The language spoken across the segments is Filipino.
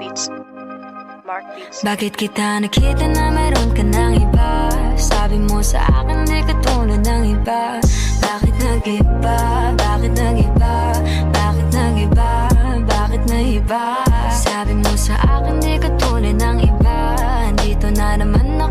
Beats. Mark Beats. Bakit kita nakita na meron ka ng iba? Sabi mo sa akin di ka tulad ng iba Bakit nag-iba? Bakit nag-iba? Bakit nag-iba? Bakit nag-iba? Sabi mo sa akin di ka tulad ng iba Dito na naman ako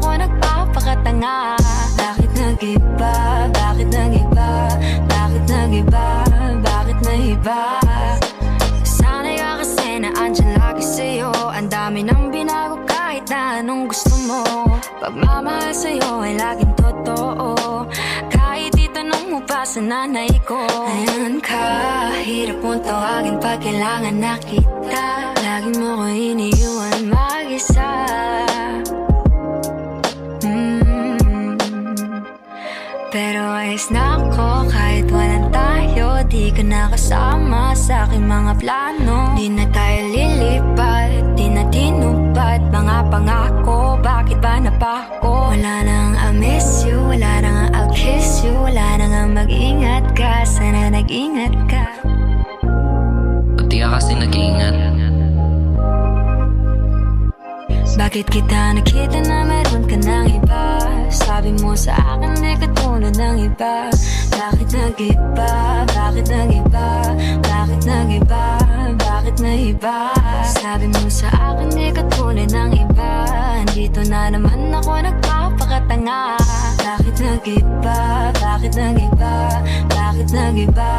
Pagmamahal sa'yo ay laging totoo. Kahit itanong mo pa sa nanay ko Ayan ka, hirap mong tawagin pag kailangan na kita. Lagi mo ko iniiwan mag-isa. Mm. Pero ayos na ako kahit walang tayo Di ka na kasama sa aking mga plano. Di na tayo lilipat, di na tinupad Mga pangako, ba napako? Wala nang I miss you, wala nang I'll kiss you Wala nang mag-ingat ka, sana nag-ingat ka Ba't di ka kasi nag-iingat? Bakit kita nakita na meron ka ng iba? Sabi mo sa akin di ka tulad ng iba Bakit nag-iba? Bakit nag-iba? Bakit nag-iba? Bakit nag-iba? Sabi mo sa akin di ka tulad ng iba Dito na naman ako nagpapakatanga Bakit nag-iba? Bakit nag-iba? Bakit nag-iba?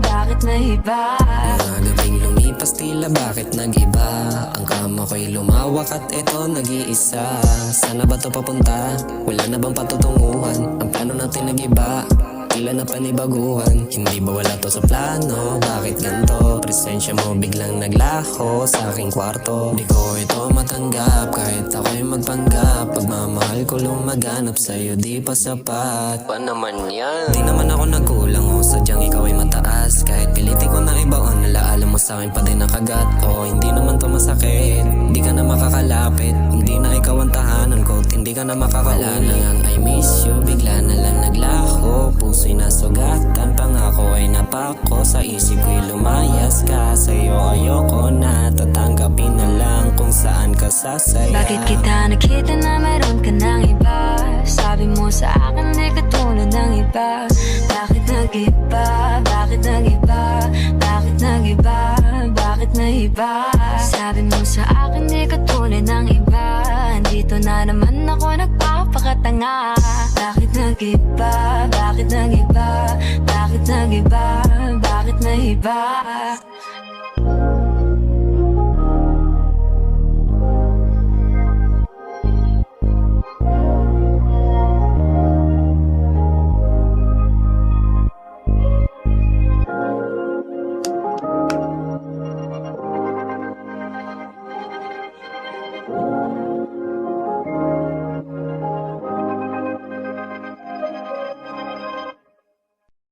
Bakit nag-iba? Mga gabing lumipas tila bakit nag-iba Ang kama ko'y lumawak at eto nag-iisa Sana ba to papunta? Wala na bang patutunguhan? Ang plano natin nag-iba Tila na panibaguhan? Hindi ba wala to sa plano? Bakit ganto? Presensya mo biglang naglaho sa aking kwarto. Di ko ito matanggap kahit ako'y magpanggap. Pagmamahal ko lumaganap sa'yo di pa sapat. Pa naman yan? Di naman ako nagkulang o sadyang ikaw ay mataas. Kahit pilitin ko na ibaon Nalaala mo sa akin pa din nakagat O hindi naman to masakit. Hindi ka na makakalapit. Hindi na ikaw ang tahanan ko Hindi ka na makakaulan ang I miss Ay napako Sa isip ko'y lumayas ka Sa'yo ayoko na Tatanggapin na lang kung saan ka sasaya Bakit kita nakita na meron ka ng iba? Sabi mo sa akin di ka tulad ng iba Bakit nag-iba? Bakit nag-iba? Bakit nag-iba? Bakit nag-iba? Sabi mo sa akin di ka tulad ng iba Dito na naman ako nagpapakatanga Bakit nag-iba? Bakit nag-iba? Bakit nag-iba? Bakit nag-iba?